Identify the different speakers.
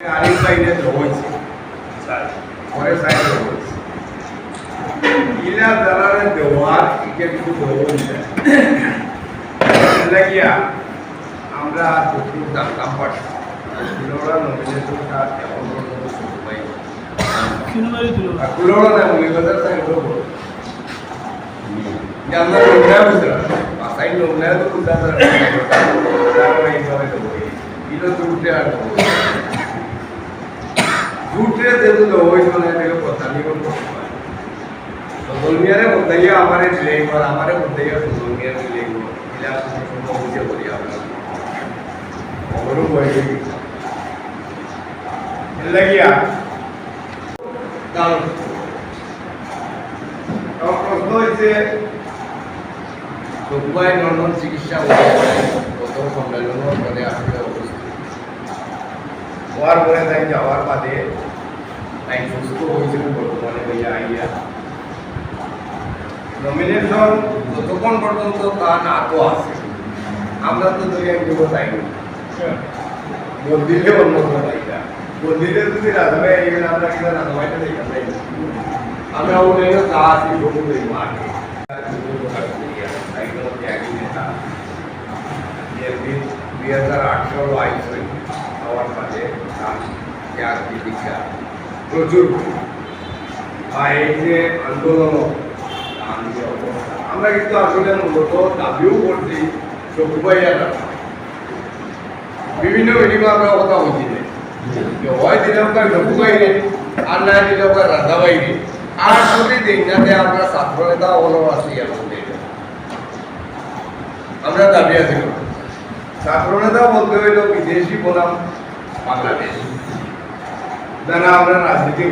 Speaker 1: আরেক সাইডে হয়েছে পরের সাইডে হয়েছে ইলা দালারে দেওয়ার এটা কিছু হয়েছে লাগিয়া আমরা চতুর জানতাম পারি কুলোড়া নমিনেশনটা কেমন পর্যন্ত শুরু পাই কুলোড়া না মূল্যবাজার সাইড হব যে নোংরা বুঝলাম বাসাই নোংরা তো বুঝলাম তারপরে এইভাবে দেবো এটা দুটে আর দুটে যেহেতু ওই এটাকে কথা নিয়ে করতে পারি সদলমিয়ারে বলতেই আমারে দিলেই কর আমারে কর বুঝে বলি আমরা বয়ে লাগিয়া প্রশ্ন হয়েছে চকুয়ায় নন্দন চিকিৎসা কত সম্মেলনের পরে আসলে অবস্থিত হওয়ার পরে তাই যাওয়ার বাদে তাই সুস্থ হয়েছিল বর্তমানে ভাইয়া আইয়া নমিনেশন যতক্ষণ পর্যন্ত তা না তো আছে আমরা তো দুই এক দিব তাই মন্দিরে অন্য কোনো তাইটা মন্দিরে যদি রাজভাই এইবেন আমরা কিন্তু রাজভাইটা দেখে তাই আমরা ওখানে যা আছি সবুজ এই মাঠে দুই হাজার আঠারো আইস হওয়ার বাদে ত্যাগ চিকিৎসা প্রচুর। আর এই যে আন্দোলন আমরা কিন্তু আসলে মূলত দাবিও করছি বিভিন্ন আমরা কথা বলছি হয় দিনকার চকুবাইরে আর না দিনকার রাধাবাইরে। আর যদি দিন যাতে আমরা ছাত্র নেতা হলো আছি আমরা দাবি আছি। ছাত্র নেতা বলতে হইল বিদেশি বনাম বাংলাদেশ। না আমরা রাজনীতি